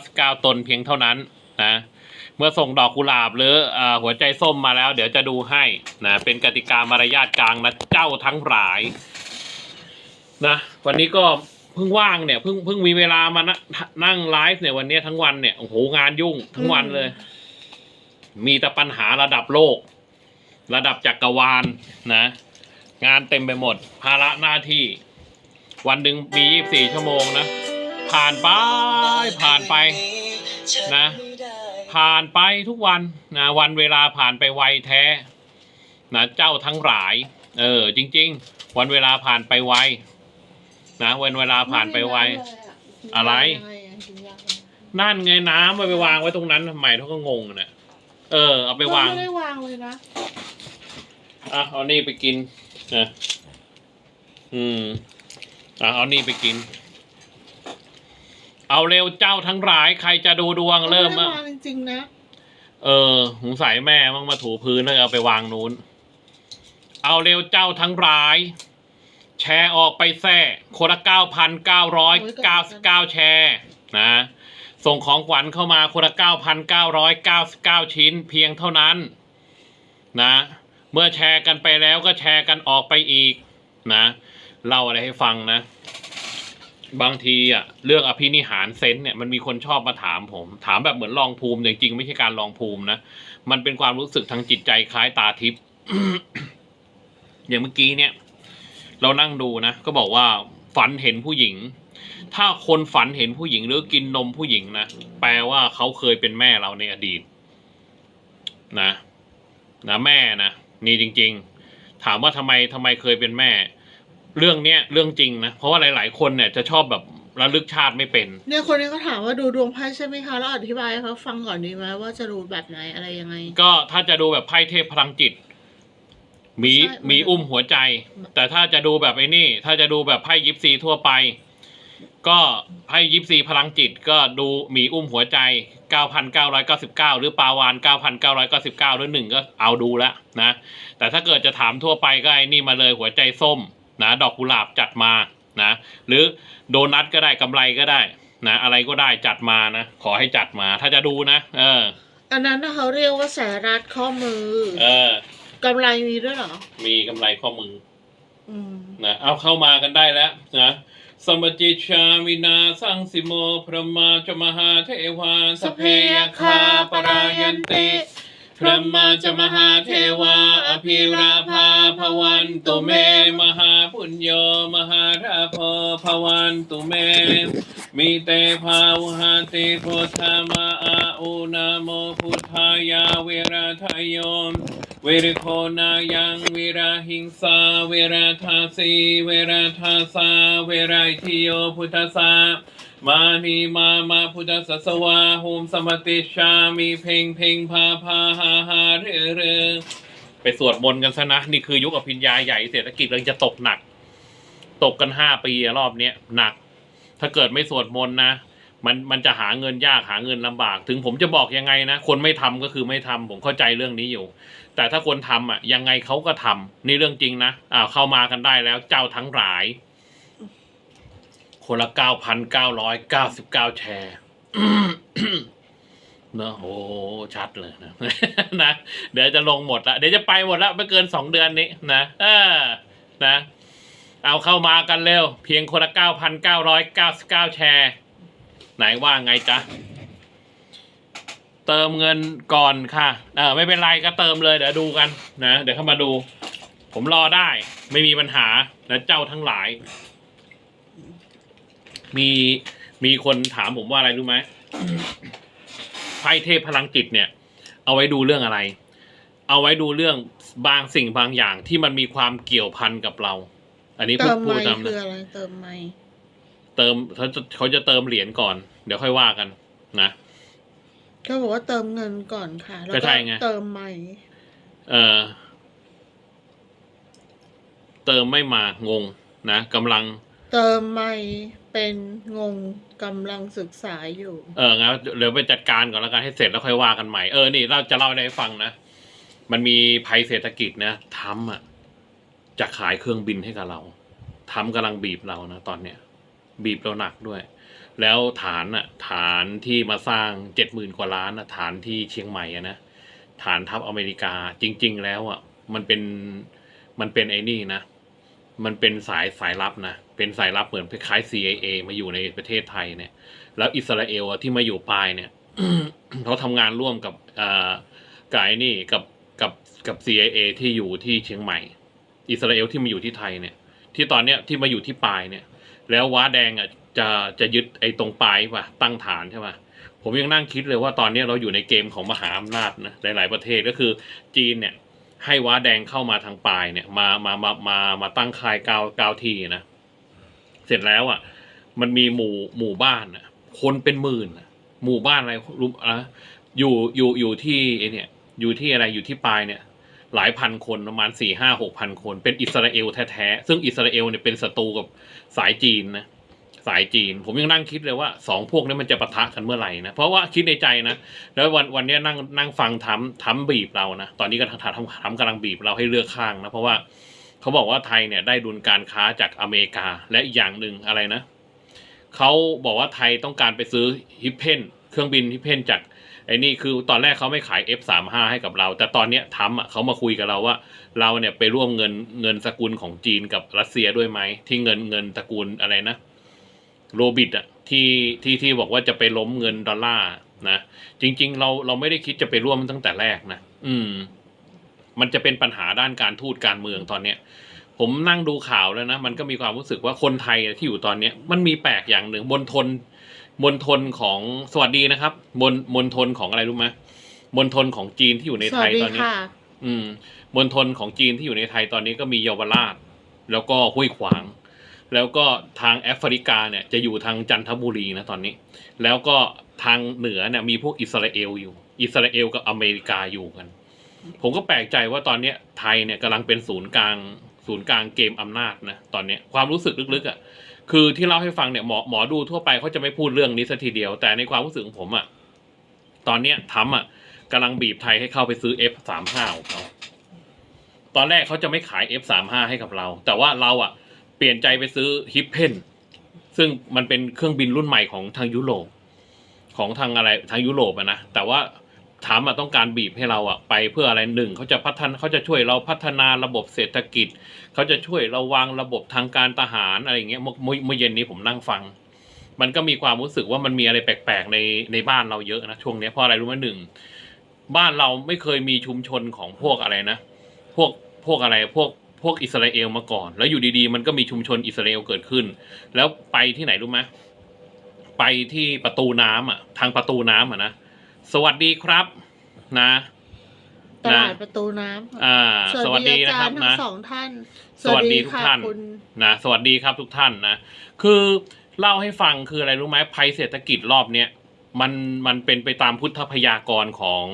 999ตนเพียงเท่านั้นนะ เมื่อส่งดอกกุหลาบหรือเออหัวใจส้มมาแล้ว เดี๋ยวจะดูให้นะ เป็นกติกามารยาทกลางนะเจ้าทั้งหลายนะ วันนี้ก็เพิ่งว่างเนี่ยเพิ่งเพิ่งมีเวลามานะนั่งไลฟ์เนี่ยวันนี้ทั้งวันเนี่ยโอ้โหงานยุ่งทั้งวันเลย มีแต่ปัญหาระดับโลก ระดับจักรวาลนะ งานเต็มไปหมด ภาระหน้าที่ วันหนึ่งมี 24 ชั่วโมงนะ ผ่านไปผ่านไปนะ ผ่านไปทุกวันนะวันเวลาผ่านไปไวแท้นะเจ้าทั้งหลาย เออ จริง ๆ วันเวลาผ่านไปไวนะวันเวลาผ่านไปไวอะไร นั่นไงน้ำเอาไปวางไว้ตรงนั้นทำไมเขาก็งงนะเออ เอาไปวางไม่ได้วางเลยนะอะเอานี่ไปกินนะอืมอะเอานี่ไปกิน เอาเร็วเจ้าทั้งหลายใครจะดูดวงเริ่มไม่อะได้วางจริงๆนะ เออสงสัยแม่มั่งมาถูพื้นแล้วเอาไปวางนู้น เอาเร็วเจ้าทั้งหลาย แชร์ออกไปแท้คนละเก้าพันเก้าร้อยเก้าสิบเก้าแชร์นะ ส่งของขวัญเข้ามาคนละเก้าพันเก้าร้อยเก้าสิบเก้าชิ้นเพียงเท่านั้น นะ เมื่อแชร์กันไปแล้วก็แชร์กันออกไปอีกนะเล่าอะไรให้ฟังนะ บางทีอะเรื่องอภินิหารเซนส์เนี่ยมันมีคนชอบมาถามผม ถามแบบเหมือนลองภูมิแต่จริงๆไม่ใช่การลองภูมินะมันเป็นความรู้สึกทางจิตใจคล้ายตาทิพย์อย่างเมื่อกี้เนี่ย เรานั่งดูนะก็บอกว่าฝันเห็นผู้หญิง ถ้าคนฝันเห็นผู้หญิงหรือกินนมผู้หญิงนะแปลว่าเขาเคยเป็นแม่เราในอดีต นะนะแม่นะนี่จริง ๆ ถามว่าทำไมทำไมเคยเป็นแม่ เรื่องเนี้ยเรื่องจริงนะเพราะว่าหลาย ๆ คนเนี่ยจะชอบแบบระลึกชาติไม่เป็น เนี่ยคนนี้เขาถามว่าดูดวงไพ่ใช่ไหมคะแล้วอธิบายให้เขาฟังก่อนดีไหมว่าจะดูแบบไหนอะไรยังไง ก็ถ้าจะดูแบบไพ่เทพพลังจิตมีใช่มีอุ้มหัวใจ แต่ถ้าจะดูแบบไอ้นี่ ถ้าจะดูแบบไพ่ยิปซีทั่วไป ก็ไพ่ยิปซีพลังจิต ก็ดูหมีอุ้มหัวใจ 9,999 หรือปาวาน 9,999 หรือหนึ่งก็เอาดูแล้วนะ แต่ถ้าเกิดจะถามทั่วไปก็ไอ้นี่มาเลยหัวใจส้ม นะดอกกุหลาบจัดมานะหรือโดนัทก็ได้กำไรก็ได้นะอะไรก็ได้จัดมานะขอให้จัดมาถ้าจะดูนะ เออ อันนั้นน่ะเขาเรียกว่าแสรัดข้อมือ เออกำไรมีด้วยเหรอ มีกำไรข้อมืออืมนะเอาเข้ามากันได้แล้วนะสมจิชามินาสังสิโมพระมาจมหาเทวาสพเพยคาปรายันติ พระมาจมหาเทวา อภิราภาภวันตุเม มหาปุญโย มหาราภภวันตุเม มีเตภาวหาติพุทธามาอาอุนาโมพุทธายาเวราทายโยมเวรโคนายังเวราหิงสาเวราทาสีเวราทาสาเวราทิโยพุทธสา มานีมามาพุทธสสวาหุมสมติชามีเพ่งเพ่งพาพาหาหาเรอเรอไปสวดมนต์กันซะนะ นี่คือยุคอภิญญาใหญ่เศรษฐกิจกำลังจะตกหนัก ตกกันห้าปีรอบเนี้ยหนัก ถ้าเกิดไม่สวดมนต์นะมันมันจะหาเงินยากหาเงินลำบาก ถึงผมจะบอกยังไงนะ คนไม่ทำก็คือไม่ทำผมเข้าใจเรื่องนี้อยู่ แต่ถ้าคนทำอะยังไงเขาก็ทำนี่เรื่องจริงนะอ่าเข้ามากันได้แล้วเจ้าทั้งหลาย คนละเก้าพันเก้าร้อยเก้าสิบเก้าแชร์เนอะโอ้ชัดเลยนะนะเดี๋ยวจะลงหมดละเดี๋ยวจะไปหมดละไม่เกินสองเดือนนี้นะเออนะ เอาเข้ามากันเร็ว เพียงคนละเก้าพันเก้าร้อยเก้าสิบเก้าแชร์ ไหนว่าไงจ๊ะเติมเงินก่อนค่ะเออไม่เป็นไรก็เติมเลยเดี๋ยวดูกันนะเดี๋ยวเข้ามาดู ผมรอได้ไม่มีปัญหานะเจ้าทั้งหลาย มีมีคนถามผมว่าอะไรรู้ไหมไพ่เทพพลังจิตเนี่ย เอาไว้ดูเรื่องอะไร เอาไว้ดูเรื่องบางสิ่งบางอย่างที่มันมีความเกี่ยวพันกับเรา อันนี้เติพูดมพูดไม่ตามคือนะอะไรเติมไม่เติมเขาจะเขาจะเติมเหรียญก่อน เดี๋ยวค่อยว่ากันนะ ก็บอกว่าเติมเงินก่อนค่ะ แล้วก็ก็ใช่ไง เติมไม่เออเติมไม่มางงนะกำลังเติมไม่ เป็นงงกำลังศึกษาอยู่ เอองั้นเดี๋ยวไปจัดการก่อนแล้วกันให้เสร็จแล้วค่อยว่ากันใหม่ เออ นี่เราจะเล่าให้ฟังนะ มันมีภัยเศรษฐกิจนะทำอะ จะขายเครื่องบินให้กับเราทำกำลังบีบเรานะตอนเนี้ย บีบเราหนักด้วย แล้วฐานอะ ฐานที่มาสร้างเจ็ดหมื่นกว่าล้านอะฐานที่เชียงใหม่อะนะ ฐานทัพอเมริกาจริง ๆ แล้วอะ มันเป็น มันเป็นไอ้นี่นะ มันเป็นสายสายลับนะ เป็นสายลับเหมือนคล้าย CIA มาอยู่ในประเทศไทยเนี่ย แล้วอิสราเอลอะที่มาอยู่ปลายเนี่ยเขาทำงานร่วมกับอ่ากับไอ้นี่กับกับกับ CIA ที่อยู่ที่เชียงใหม่ อิสราเอลที่มาอยู่ที่ไทยเนี่ย ที่ตอนเนี้ยที่มาอยู่ที่ปลายเนี่ย แล้วว้าแดงอะจะจะยึดไอ้ตรงปลายป่ะตั้งฐานใช่ป่ะผมยังนั่งคิดเลยว่าตอนเนี้ยเราอยู่ในเกมของมหาอำนาจนะหลาย ๆประเทศก็คือจีนเนี่ยให้ว้าแดงเข้ามาทางปลายเนี่ยมามามามามาตั้งค่ายกาเก้าที่นะ เสร็จแล้วอะ มันมีหมู่หมู่บ้านอะ คนเป็นหมื่นอะหมู่บ้านอะไรรู้อะอยู่อยู่อยู่ที่ไอเนี่ย อยู่ที่อะไรอยู่ที่ปลายเนี่ย หลายพันคนประมาณสี่ห้าหกพันคน เป็นอิสราเอลแท้ๆซึ่งอิสราเอลเนี่ยเป็นศัตรูกับสายจีนนะสายจีน ผมยังนั่งคิดเลยว่าสองพวกนี้มันจะปะทะกันเมื่อไหร่นะ เพราะว่าคิดในใจนะ แล้ววันวันนี้นั่งนั่งฟังทำทำบีบเรานะ ตอนนี้ก็ทำทำทำกำลังบีบเราให้เลือกข้างนะ เพราะว่า เขาบอกว่าไทยเนี่ยได้ดุลการค้าจากอเมริกาและอีกอย่างหนึ่งอะไรนะเขาบอกว่าไทยต้องการไปซื้อฮิปเพนเครื่องบินฮิปเพนจากไอ้นี่คือตอนแรกเขาไม่ขาย F35 ให้กับเรา แต่ตอนเนี้ยทำอะเขามาคุยกับเราว่า เราเนี่ยไปร่วมเงินเงินสกุลของจีนกับรัสเซียด้วยไหมที่เงินเงินตระกูลอะไรนะโรบิดอะที่ที่ที่บอกว่าจะไปล้มเงินดอลลาร์นะจริง ๆ เราเราไม่ได้คิดจะไปร่วมตั้งแต่แรกนะ อืม มันจะเป็นปัญหาด้านการทูตการเมืองตอนเนี้ยผมนั่งดูข่าวแล้วนะ มันก็มีความรู้สึกว่าคนไทยที่อยู่ตอนเนี้ยมันมีแปลกอย่างหนึ่งมณฑลมณฑลของสวัสดีนะครับมณมณฑลของอะไรรู้ไหมมณฑลของจีนที่อยู่ในสไทวัสยดีตอนนี้ค่ะอืมมณฑลของจีนที่อยู่ในไทยตอนนี้ก็มีเยาวราช แล้วก็ห้วยขวาง แล้วก็ทางแอฟริกาเนี่ยจะอยู่ทางจันทบุรีนะตอนนี้ แล้วก็ทางเหนือเนี่ยมีพวกอิสราเอลอยู่ อิสราเอลกับอเมริกาอยู่กัน ผมก็แปลกใจว่าตอนเนี้ยไทยเนี่ยกำลังเป็นศูนย์กลาง ศูนย์กลางเกมอำนาจนะตอนเนี้ยความรู้สึกลึกๆอะคือที่เล่าให้ฟังเนี่ยหมอหมอดูทั่วไปเขาจะไม่พูดเรื่องนี้สัทีเดียว แต่ในความรู้สึกของผมอะตอนเนี้ยทำอะกำลังบีบไทยให้เข้าไปซื้อ F35 ของเขาตอนแรกเขาจะไม่ขาย F35 ให้กับเรา แต่ว่าเราอะเปลี่ยนใจไปซื้อฮิปเพนซึ่งมันเป็นเครื่องบินรุ่นใหม่ของทางยุโรปของทางอะไรทางยุโรปอะนะแต่ว่า ถามมาต้องการบีบให้เราอะไปเพื่ออะไรหนึ่งเขาจะพัฒนาเขาจะช่วยเราพัฒนาระบบเศรษฐกิจ เขาจะช่วยเราวางระบบทางการทหารอะไรเงี้ยเมื่อเมื่อเย็นนี้ผมนั่งฟัง มันก็มีความรู้สึกว่ามันมีอะไรแปลกๆในในบ้านเราเยอะนะช่วงนี้เพราะอะไรรู้ไหมหนึ่งบ้านเราไม่เคยมีชุมชนของพวกอะไรนะ พวกพวกอะไรพวกพวกอิสราเอลมาก่อน แล้วอยู่ดีๆ มันก็มีชุมชนอิสราเอลเกิดขึ้น แล้วไปที่ไหนรู้ไหมไปที่ประตูน้ำอะ ทางประตูน้ำอะนะ สวัสดีครับนะตลาดประตูน้ำค่ะอ่า สวัสดีอานะคจารัรบย์ทั้นะงสองท่าน สวัสดีทุกท่านคุณนะสวัสดีครับทุกท่านนะคือเล่าให้ฟังคืออะไรรู้ไหมภัยเศรษฐกิจรอบเนี้ยมันมันเป็นไปตามพุทธพยากรณ์ของ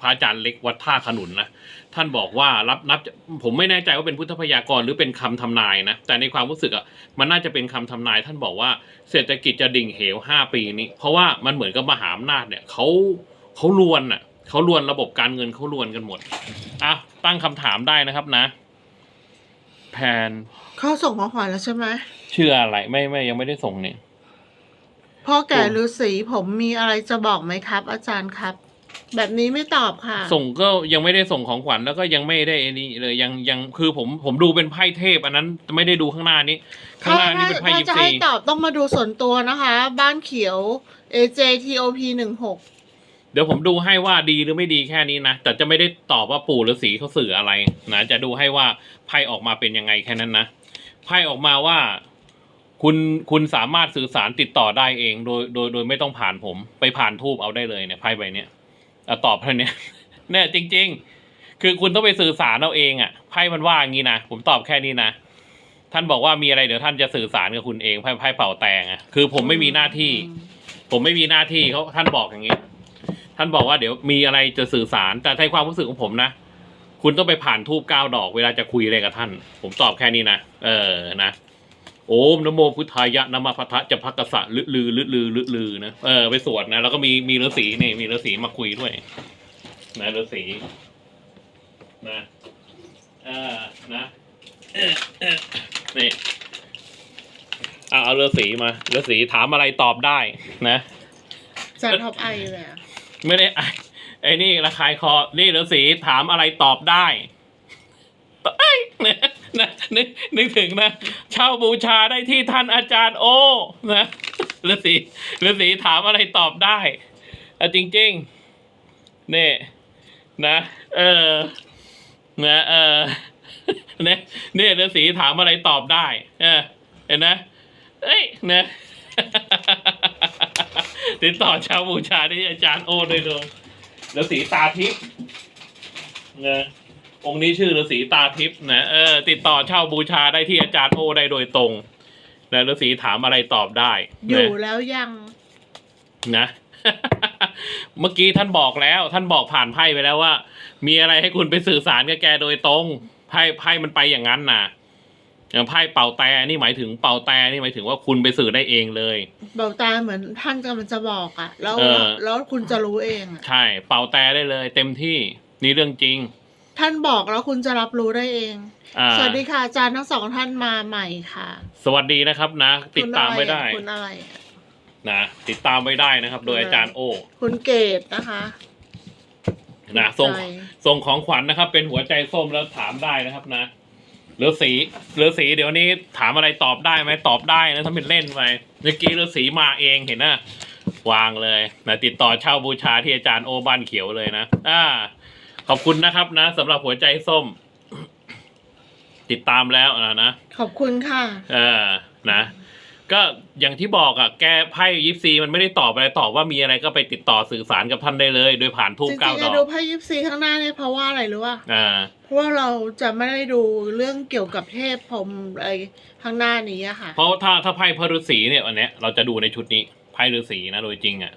พระอาจารย์เล็กวัดท่าขนุนนะ ท่านบอกว่ารับนับผมไม่แน่ใจว่าเป็นพุทธพยากรณ์หรือเป็นคำทำนายนะ แต่ในความรู้สึกอะมันน่าจะเป็นคำทำนาย ท่านบอกว่าเศรษฐกิจจะดิ่งเหวห้าปีนี้ เพราะว่ามันเหมือนกับมหาอำนาจเนี่ยเขาเขาลวนอะเขาลวนระบบการเงินเขาลวนกันหมดอะตั้งคำถามได้นะครับนะ แผนเขาส่งของขวัญแล้วใช่ไหมชื่ออะไรไม่ไม่ยังไม่ได้ส่งเนี่ยพ่อแก่ส่งฤาษีผมมีอะไรจะบอกไหมครับ อาจารย์ครับ แบบนี้ไม่ตอบค่ะ ส่งก็ยังไม่ได้ส่งของขวัญแล้วก็ยังไม่ได้อันนี้เลยยังยังคือผมผมดูเป็นไพ่เทพ อันนั้นไม่ได้ดูข้างหน้านี้ ข้างหน้านี้เป็นไพ่ถ้ายิปจะซีให้ตอบต้องมาดูส่วนตัวนะคะ บ้านเขียว AJTOP หนึ่งหกเดี๋ยวผมดูให้ว่าดีหรือไม่ดีแค่นี้นะ แต่จะไม่ได้ตอบว่าปู่หรือสีเขาสื่ออะไรนะจะดูให้ว่าไพ่ออกมาเป็นยังไงแค่นั้นนะไพ่ออกมาว่าคุณคุณสามารถสื่อสารติดต่อได้เองโดยโดยโดยไม่ต้องผ่านผม ไปผ่านทูบเอาได้เลยเนี่ยไพ่ใบเนี้ยเอาตอบเท่านี้เนี่ยจริง ๆ คือคุณต้องไปสื่อสารเอาเองอะไพ่มันว่าอย่างนี้นะผมตอบแค่นี้นะท่านบอกว่ามีอะไรเดี๋ยวท่านจะสื่อสารกับคุณเองไพ่ไพ่เป่าแตงอะคือผมไม่มีหน้าที่ ผมไม่มีหน้าที่เขาท่านบอกอย่างนี้ ท่านบอกว่าเดี๋ยวมีอะไรจะสื่อสาร แต่ในความรู้สึกของผมนะ คุณต้องไปผ่านทูบเก้าดอกเวลาจะคุยอะไรกับท่าน ผมตอบแค่นี้นะเออนะ โอมนโมพุทธายะนามพัทธะจะพักกษะลือลือลือลือลือลือนะเออไปสวดนะแล้วก็มีมีฤาษีนี่มีฤาษีมาคุยด้วย นะฤาษีนะเออนะเออเออนี่เอาเอาฤาษีมาฤาษีถามอะไรตอบได้ นะจะท็อปไอเลยอะไม่ได้ไอ้ไอ้นี่ระคายคอนี่ฤาษีถามอะไรตอบได้ไอ้ยนะ นะนึกนึกถึงนะเช่าบูชาได้ที่ท่านอาจารย์โอนะฤาษีฤาษีถามอะไรตอบได้อะจริงๆนี่นะเออนะเออเนี่ยนี่ฤาษีถามอะไรตอบได้เออเห็นนะเอ้ยนะติดต่อชาวบูชาที่อาจารย์โอโดยตรงฤาษีตาทิพย์นะ องค์นี้ชื่อฤาษีตาทิพย์นะเออติดต่อเช่าบูชาได้ที่อาจารย์โอได้โดยตรงนะฤาษีถามอะไรตอบได้อนะยู่แล้วยัง นะ เมื่อกี้ท่านบอกแล้ว ท่านบอกผ่านไพ่ไปแล้วว่า มีอะไรให้คุณไปสื่อสารกับแกโดยตรงไพ่ไพ่มันไปอย่างนั้นนะอย่างไพ่เป่าแต่นี่หมายถึงเป่าแต่นี่หมายถึงว่าคุณไปสื่อได้เองเลย เบาตาเหมือนท่านกำลังจะบอกอะแล้วเออ แล้วคุณจะรู้เองอะใช่ เป่าแต่ได้เลย เต็มที่นี่เรื่องจริง ท่านบอกแล้วคุณจะรับรู้ได้เอง อ่าสวัสดีค่ะอาจารย์ทั้งสองท่านมาใหม่ค่ะสวัสดีนะครับนะ ติดตามไว้ได้คุณอะไรอะ นะติดตามไว้ได้นะครับ โดยอาจารย์โอคุณเกตนะคะนะส่ง ใจส่งของขวัญนะครับ เป็นหัวใจส้มแล้วถามได้นะครับนะฤาษีฤาษีเดี๋ยวนี้ถามอะไรตอบได้ไหมตอบได้นะถ้าเป็นเล่นไปเมื่อกี้ฤาษีมาเองเห็นนะวางเลยนะติดต่อเช่าบูชาที่อาจารย์โอบ้านเขียวเลยนะอ่า ขอบคุณนะครับนะสำหรับหัวใจส้ม ติดตามแล้วนะนะขอบคุณค่ะ เออนะ ก็อย่างที่บอกอะแกไพ่ยิปซีมันไม่ได้ตอบอะไรตอบว่ามีอะไรก็ไปติดต่อสื่อสารกับท่านได้เลย โดยผ่านทูบจริเก้างๆดจะอกดูไพ่ยิปซีข้างหน้าเนี่ยเพราะว่าอะไรรู้ป่ะอ่า เพราะว่าเราจะไม่ได้ดูเรื่องเกี่ยวกับเทพพรหมอะไรข้างหน้านี้อะค่ะ เพราะถ้าถ้าไพ่พระฤาษีเนี่ยวันเนี้ยเราจะดูในชุดนี้ไพ่ฤาษีนะโดยจริงอะ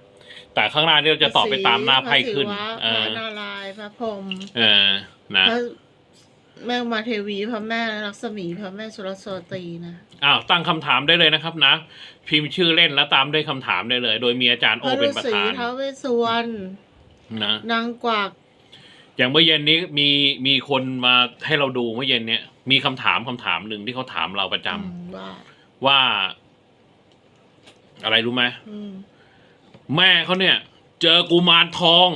แต่ข้างหน้านี่เราจะตอบไปตามหน้าไพ่ขึ้น พระศิวะเอพอระนารา ยณ์พระพรหมเออนะพระแม่อุมาเทวีพระแม่ลักษมีพระแม่สุรโสตรีนะอ้าวตั้งคำถามได้เลยนะครับนะ พิมพ์ชื่อเล่นแล้วตามด้วยคำถามได้เลย โดยมีอาจารย์พโอระเป็ฤานประษีธาน ท้าวเวสสุวรรณนะ นางกวักอย่างเมื่อเย็นนี้มีมีคนมาให้เราดูเมื่อเย็นเนี้ยมีคำถามคำถามหนึ่งที่เขาถามเราประจำอืมว่าว่า อะไรรู้ไหมอืมแม่เขาเนี่ย เจอกุมารทอง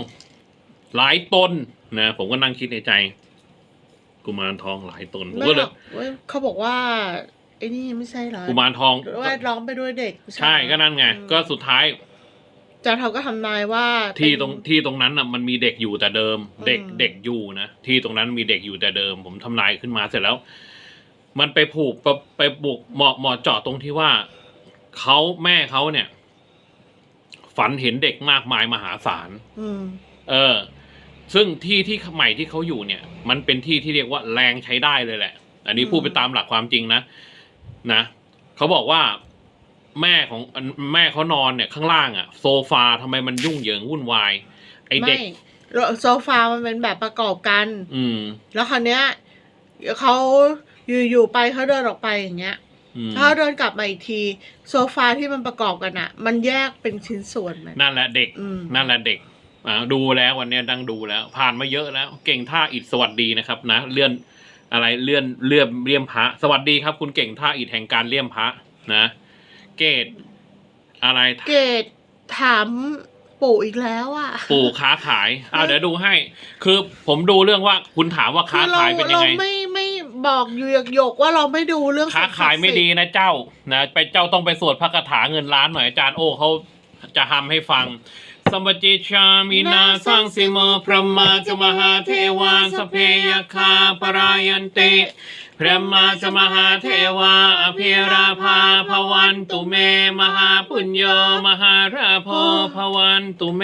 หลายตนนะผมก็นั่งคิดในใจ กุมารทองหลายตนผมแม่ก็เลบยอกเว้ยเขาบอกว่าไอ้นี่ไม่ใช่เหรอกุมารทองว่าร้องไปด้วยเด็กไม่ใช่เหรอก็นั่นไง อืมก็สุดท้าย อาจารย์เขาก็ทำนายว่าที่เป็นตรงที่ตรงนั้นน่ะมันมีเด็กอยู่แต่เดิม เด็กอืม เด็กอยู่นะที่ตรงนั้นมีเด็กอยู่แต่เดิม ผมทำนายขึ้นมาเสร็จแล้ว มันไปผูกไปไปบุกเหมาะเหมาะเจาะตรงที่ว่าเขาแม่เขาเนี่ย ฝันเห็นเด็กมากมายมหาศาล อืม เออ ซึ่งที่ที่ใหม่ที่เขาอยู่เนี่ย มันเป็นที่ที่เรียกว่าแรงใช้ได้เลยแหละ อันนี้อืมพูดไปตามหลักความจริงนะนะเขาบอกว่าแม่ของแม่เขานอนเนี่ยข้างล่างอะโซฟาทำไมมันยุ่งเหยิงวุ่นวาย ไอเด็กไม่โซฟามันเป็นแบบประกอบกัน อืม แล้วคราวเนี้ยเขาอยู่ๆไปเขาเดินออกไปอย่างเงี้ยอืมถ้าเขาเดินกลับมาอีกที โซฟาที่มันประกอบกันอะมันแยกเป็นชิ้นส่วนมันนั่นแหละเด็กอืมนั่นแหละเด็ก อ่าดูแล้ววันเนี้ยดังดูแล้ว ผ่านมาเยอะแล้ว เก่งท่าอิดสวัสดีนะครับนะ เลื่อนอะไรเลื่อนเลื่อมเลี่ยมพระ สวัสดีครับ คุณเก่งท่าอิดแห่งการเลี่ยมพระนะ เกตอะไรเกดถามปู่อีกแล้วอะปู่ค้าขายอ้าวเดี๋ยวดูให้ คือผมดูเรื่องว่าคุณถามว่าค้าคือเราขายเป็นยัเรางไงไม่ไม่บอกอยู่หยกๆว่าเราไม่ดูเรื่องค้าขายไม่ดีนะเจ้านะไปเจ้าต้องไปสวดพระคาถาเงินล้านหน่อยอาจารย์โอ้เขาจะทำให้ฟัง สมปจิชามินาสร้างสิโมพระมาจมหาเทวาสเพยคาปรายันติพระมาจมหาเทวาอภิราภาภวันตุเม มหาปุญโยมหาราโพวันตุเม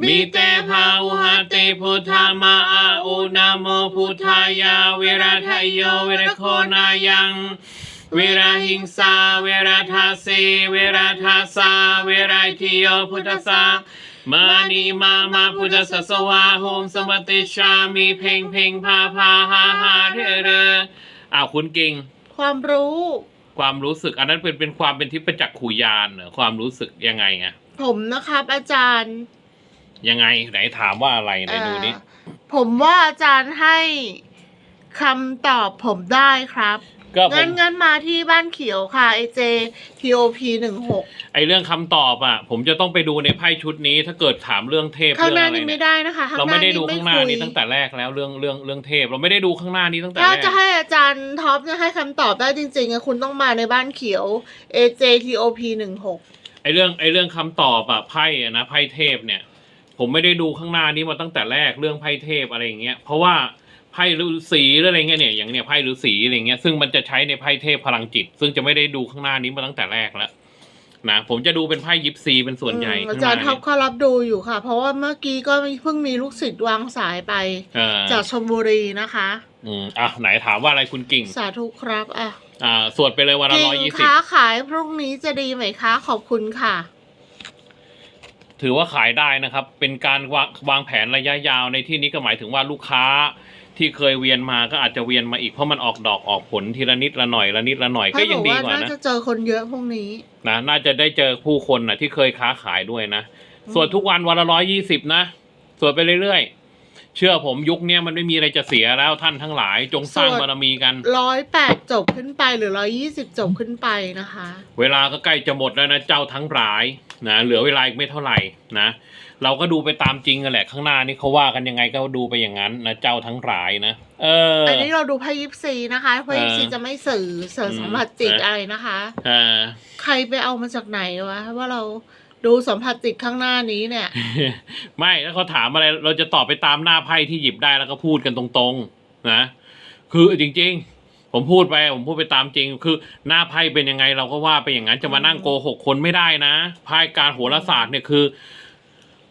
มิเตภาวหาติพุทธามาอาอุนาโมพุทธายาเวราทยโยเวรโคนายัง วราหิงสาเวราทาสีเวราทาสาเวราทิโยพุทธสามานีมามาพุทธสสวาโหมสมติชามีเพ่งเพ่งพาพาหาหาเรเรอ้าวคุณกิ่งความรู้ ความรู้สึก อันนั้นเป็นเป็นความเป็นทิพจักขุยานเหรอความรู้สึกยังไงอะผมนะครับ อาจารย์ ยังไงไหนถามว่าอะไรไหนดูนี่เอ่อผมว่าอาจารย์ให้คำตอบผมได้ครับ ก็ผงั้นมงั้นมาที่บ้านเขียวค่ะไอเจ TOP หนึ่งหกไอเรื่องคำตอบอะ ผมจะต้องไปดูในไพ่ชุดนี้ ถ้าเกิดถามเรื่องเทพข้างเรื่องหน้าอะไรนี่ไม่เนี่ยได้นะคะข้างเราหน้าไม่ได้นี่ดูไม่ข้างหน้าคุยนี้ตั้งแต่แรกแล้วเรื่องเรื่องเรื่องเทพ เราไม่ได้ดูข้างหน้านี้ตั้งแต่ถ้าแรกจะให้อาจารย์ท็อปเนี่ยให้คำตอบได้จริงๆอะคุณต้องมาในบ้านเขียว AJ TOP หนึ่งหก ไอเรื่องไอเรื่องคำตอบอะไพ่อะนะไพ่เทพเนี่ย ผมไม่ได้ดูข้างหน้านี้มาตั้งแต่แรกเรื่องไพ่เทพอะไรอย่างเงี้ยเพราะว่า ไพ่ฤาษีหรืออะไรเงี้ยเนี่ยอย่างเนี่ยไพ่ฤาษีอะไรเงี้ยซึ่งมันจะใช้ในไพ่เทพพลังจิต ซึ่งจะไม่ได้ดูข้างหน้านี้มาตั้งแต่แรกแล้วนะผมจะดูเป็นไพ่ยิปซีเป็นส่วนใหญ่อาข้างหจาน้ารย์ท็อปนี้เขารับดูอยู่ค่ะ เพราะว่าเมื่อกี้ก็เพิ่งมีลูกศิษย์วางสายไปเออจากชลบุรีนะคะ อืมอะไหนถามว่าอะไรคุณกิ่ง สาธุครับอะอ่าสวดไปเลยวันละกิ่ร้อยงยี่สิบค้าขายพรุ่งนี้จะดีไหมคะ ขอบคุณค่ะ ถือว่าขายได้นะครับ เป็นการวางวางแผนระยะยาวในที่นี้ก็หมายถึงว่าลูกค้า ที่เคยเวียนมาก็อาจจะเวียนมาอีกเพราะมันออกดอกออกผลทีละนิดละหน่อยละนิดละหน่อยก็ถ้าบยัองกดีว่ากว่าน่านะจะเจอคนเยอะพรุ่งนี้นะน่าจะได้เจอผู้คนนะที่เคยค้าขายด้วยนะอืมส่วนทุกวันวันละร้อยยี่สิบนะส่วนไปเรื่อยๆ เชื่อผมยุคเนี้ยมันไม่มีอะไรจะเสียแล้วท่านทั้งหลายจงสร้างบารมีกันร้อยแปดจบขึ้นไปหรือร้อยยี่สิบจบขึ้นไปนะคะ เวลาก็ใกล้จะหมดแล้วนะเจ้าทั้งหลายนะเหลือเวลาอีกไม่เท่าไหร่นะ เราก็ดูไปตามจริงกันแหละ ข้างหน้านี่เขาว่ากันยังไงก็ดูไปอย่างนั้นนะเจ้าทั้งหลายนะเอออัอันนี้เราดูไพ่ยิปซีนะคะไพ่ยิปซีเออจะไม่สื่อเสริมอืมสัมผัสจิตนะอะไรนะคะอ่าใครไปเอามาจากไหนวะว่าเราดูสัมผัสจิตข้างหน้านี้เนี่ย ไม่ถ้าเขาถามอะไรเราจะตอบไปตามหน้าไพ่ที่หยิบได้แล้วก็พูดกันตรงๆนะคือจริง ๆผมพูดไปผมพูดไปตามจริง คือหน้าไพ่เป็นยังไงเราก็ว่าไปอย่างนั้นจะมานั่งโกหกคนไม่ได้นะไพ่การโหราศาสตร์เนี่ยคือ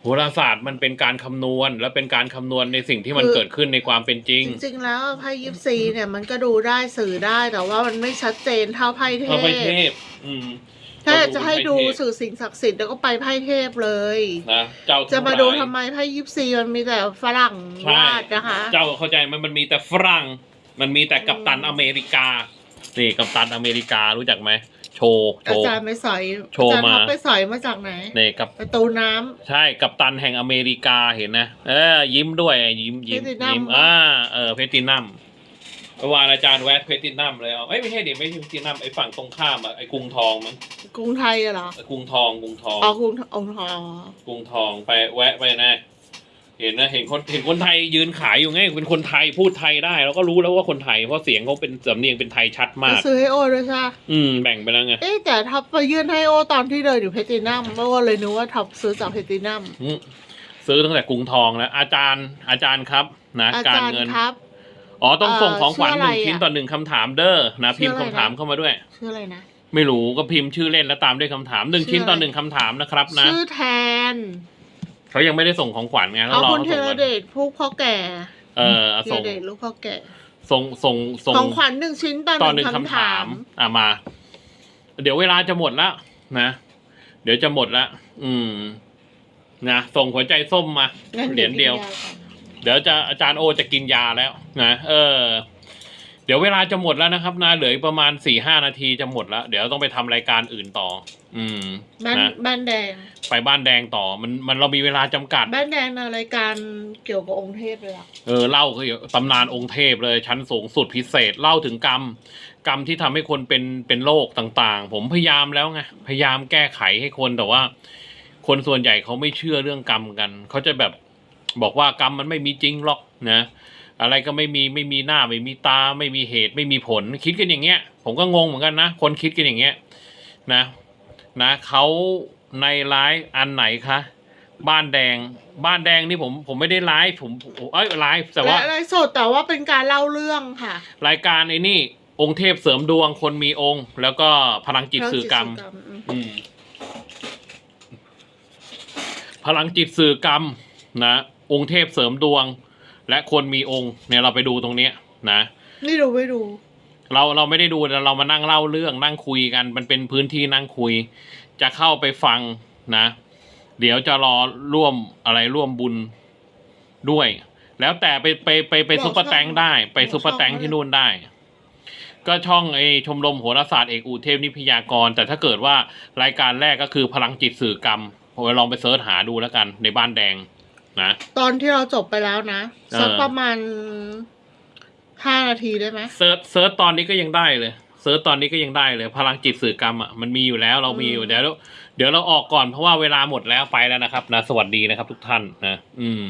โหราศาสตร์มันเป็นการคำนวณ และเป็นการคำนวณในสิ่งที่มันคือเกิดขึ้นในความเป็นจริง จริงๆแล้วไพ่ยิปซีเนี่ยมันก็ดูได้สื่อได้แต่ว่ามันไม่ชัดเจนเท่าไพ่เทเอาไปเทพ พ อืมถ้าอยากจะให้ดูไพ่เทพสื่อสิ่งศักดิ์สิทธิ์แล้วก็ไปไพ่เทพเลย นะเจ้าจะทั้งมาหลยดูทำไมไพ่ยิปซีมันมีแต่ฝรั่งใช่วาดนะคะ เจ้าเข้าใจไหมมันมีแต่ฝรั่ง มันมีแต่กัปตันอืมอเมริกา นี่กัปตันอเมริการู้จักไหม โชว์โชอาว์ จารย์ไปสอยโชว์อาจารย์มาท็อปไปสอยมาจากไหนนี่กับประตูน้ำ ใช่กัปตันแห่งอเมริกาเห็นนะเออยิ้มด้วยยิ้มยิ้มเพตินัม ยิ้มปะอ่าเออเพตินัมเมื่อวานอาจารย์แวะเพตินัมเลยเอาเอ้ยไม่ใช่เดี๋ยวไม่ใช่เพตินัมไอ้ฝั่งตรงข้ามอะไอ้กรุงทองมั้งกรุงไทยอะเหรอไอ้กรุงทองกรุงทอง อ๋อกรุงองค์ทองกรุงทองไปแวะไปนะ เห็นนะเห็นคนเห็นคนไทยยืนขายอยู่ไงเป็นคนไทยพูดไทยได้เราก็รู้แล้วว่าคนไทยเพราะเสียงเขาเป็นสำเนียงเป็นไทยชัดมาจะกซื้อให้โอด้วยใช่ปะอืมแบ่งไปแล้วไงเอ๊ะแต่ท็อปไปยื่นให้โอตอนที่เดินอยู่เพตินัมโอเลยนึกว่าท็อปซื้อจากเพตินัมอืมซื้อตั้งแต่กรุงทองแล้วอาจารย์อาจารย์ครับนะอาการจารย์เงิน ครับ อ๋อต้องส่งของขวัญเอ่อหนึ่งชื่ออะไรชิ้นอะต่อหนึ่งคำถามเด้อนะชื่พิอมพ์อะไรคำนะถามเข้ามาด้วย ชื่ออะไรนะ ไม่รู้ก็พิมพ์ชื่อเล่นแล้วตามด้วยคำถามหนึ่งชื่อชิ้นต่ออะไร หนึ่งคำถามนะครับนะ ชื่อแทน เขายังไม่ได้ส่งของขวัญไงเอาเขารอคุณเขาเทส่งเลก่อนเดชผู้พ่อแก่เออเอาเทส่เลงเดชลูกพ่อแก่ ส่งส่งส่ง ของขวัญหนึ่งชิ้นต่อต่อหหนึ่นึ่งงคำคำถาถาม ม อะมา เดี๋ยวเวลาจะหมดแล้วนะ เดี๋ยวจะหมดแล้วอืม นะส่งหัวใจส้มมางั้นเหรียญเดียวพี่าก่อนเดี๋ยวจะอาจารย์โอจะกินยาแล้วนะเออ เดี๋ยวเวลาจะหมดแล้วนะครับนะเหลืออีกประมาณสี่ห้านาทีจะหมดแล้ว เดี๋ยวต้องไปทำรายการอื่นต่อ อืมบ้านนะบ้านแดง ไปบ้านแดงต่อมันมันเรามีเวลาจำกัด บ้านแดงในรายการเกี่ยวกับองค์เทพเลยอะเออเล่าคือตำนานองค์เทพเลยชั้นสูงสุดพิเศษเล่าถึงกรรม กรรมที่ทำให้คนเป็นเป็นโรคต่างๆ ผมพยายามแล้วไงพยายามแก้ไขให้คนแต่ว่า คนส่วนใหญ่เขาไม่เชื่อเรื่องกรรมกันเขาจะแบบบอกว่ากรรมมันไม่มีจริงหรอกนะ อะไรก็ไม่มีไม่มีหน้าไม่มีตา ไม่มีเหตุไม่มีผล คิดกันอย่างเงี้ย ผมก็งงเหมือนกันนะคนคิดกันอย่างเงี้ยนะ นะเขาในไลฟ์อันไหนคะบ้านแดงบ้านแดงนี่ผมผมไม่ได้ไลฟ์ผมเอ้ยไลฟ์แต่ว่าและไลฟ์สดแต่ว่าเป็นการเล่าเรื่องค่ะ รายการไอ้นี่ องค์เทพเสริมดวงคนมีองค์ แล้วก็พลังจิตสื่อกรรม อืมอืมพลังจิตสื่อกรรมนะองค์เทพเสริมดวง และคนมีองค์เนี่ยเราไปดูตรงเนี้ยนะไม่ดูไม่ดู เราเราไม่ได้ดูแต่เรามานั่งเล่าเรื่องนั่งคุยกัน มันเป็นพื้นที่นั่งคุย จะเข้าไปฟังนะ เดี๋ยวจะรอร่วมอะไรร่วมบุญด้วย แล้วแต่ไปไปไปไปบอกซุปเปอร์ช่องแตงได้ไปบอกซุปเปอร์แตงช่องที่นู่นได้ ก็ช่องไอชมรมโหราศาสตร์เอกอุเทพนิพยากร แต่ถ้าเกิดว่ารายการแรกก็คือพลังจิตสื่อกรรมผมลองไปเสิร์ชหาดูแล้วกันในบ้านแดงนะ ตอนที่เราจบไปแล้วนะเออสักประมาณ ห้านาทีได้ไหมเซิร์ชเซิร์ชตอนนี้ก็ยังได้เลยเซิร์ชตอนนี้ก็ยังได้เลย พลังจิตสื่อกรรมอะมันมีอยู่แล้วเรามีอยู่อืมเดี๋ยวเดี๋ยวเราออกก่อนเพราะว่าเวลาหมดแล้วไปแล้วนะครับ นะ สวัสดีนะครับทุกท่านนะ อืม